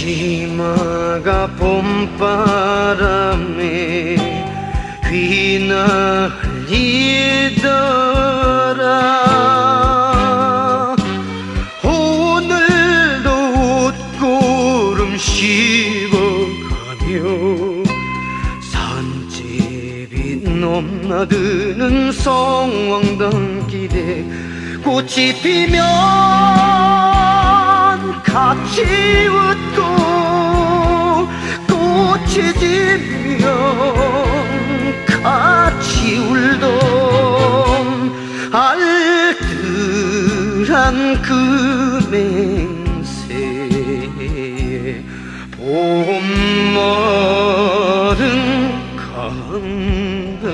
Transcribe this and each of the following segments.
지마가 봄바람 휘날리더라. 오늘도 웃고름 씹어가며 산집이 넘나드는 성왕단길에 꽃이 피면 같이 웃고 그 맹세에 봄날은 간다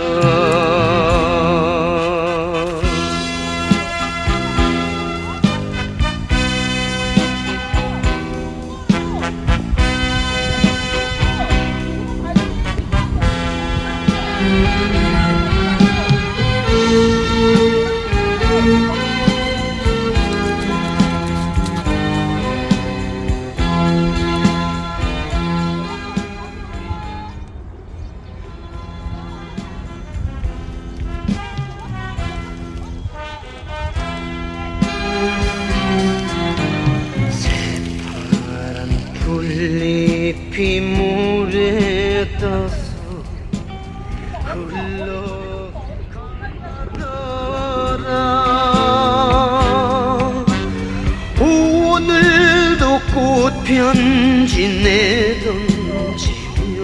풀잎이 물에 떠서 흘러가더라. 오늘도 꽃편지 내던지며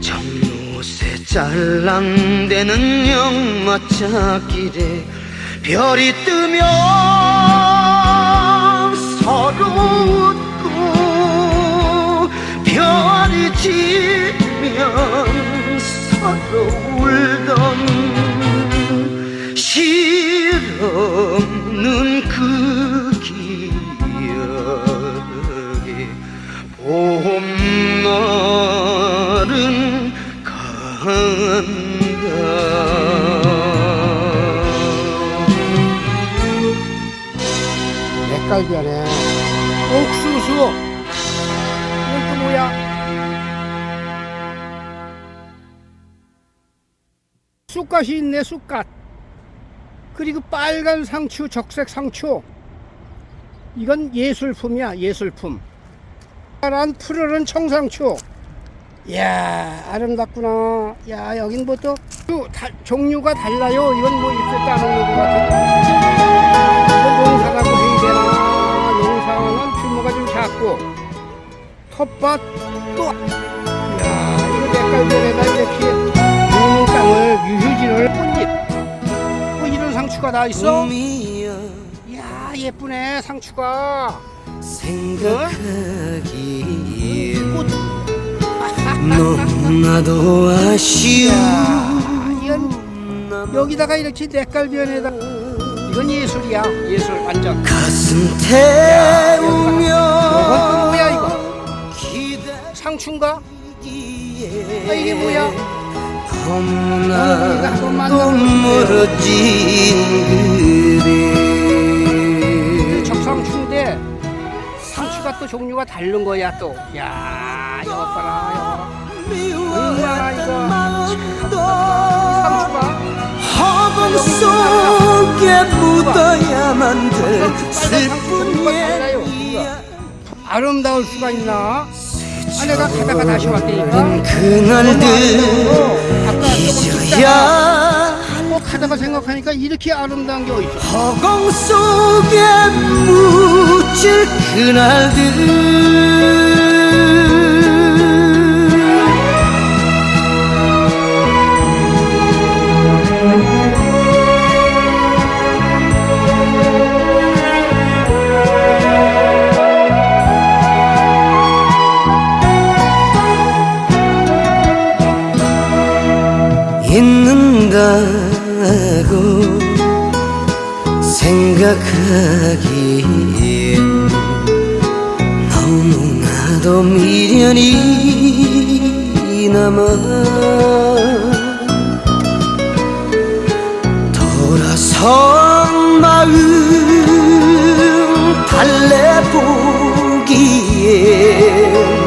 정로새 짤랑대는 영마차길에 별이 뜨면 서로 서로 울던 실없는 그 기억에 봄날은 간다 맥갈비 안에 옥수수 쑥갓이 있네 쑥갓. 그리고 빨간 상추 적색 상추. 이건 예술품이야 예술품. 파란 푸르른 청상추. 이야 아름답구나. 야 여긴 뭐또 종류가 달라요. 이건 뭐 입술 따먹는 것 이거 농사라고 해야 되나? 농사는 규모가 좀 작고. 텃밭 또. 야, 이거 색깔별에다 이렇 상추가 다 있어? 꿈이야 야 예쁘네 상추가. 생각하기엔 꽃. 너무나도 아쉬운 야, 이건 여기다가 이렇게 색깔변에다. 이건 예술이야 예술 완전. 가슴 이건 또 태우며 뭐야 이거? 상추인가? 아 이게 뭐야? 만나보세요. 멀어진 그대 적상추인데 상추가 또 종류가 다른 거야 또. 야 이거 봐라 이거. 얼마나 이거 상추가 허공 속에 묻어야만 될. 슬픈 아름다울 수가 있나? 아 내가 가다가 다시 왔다니까. 그날들 생각하니까 이렇게 아름다운 게 어딨어? 허공 속에 묻힐 그날들 있는 다고 생각하기엔 너무나도 미련이 남아 돌아선 마음 달래보기 보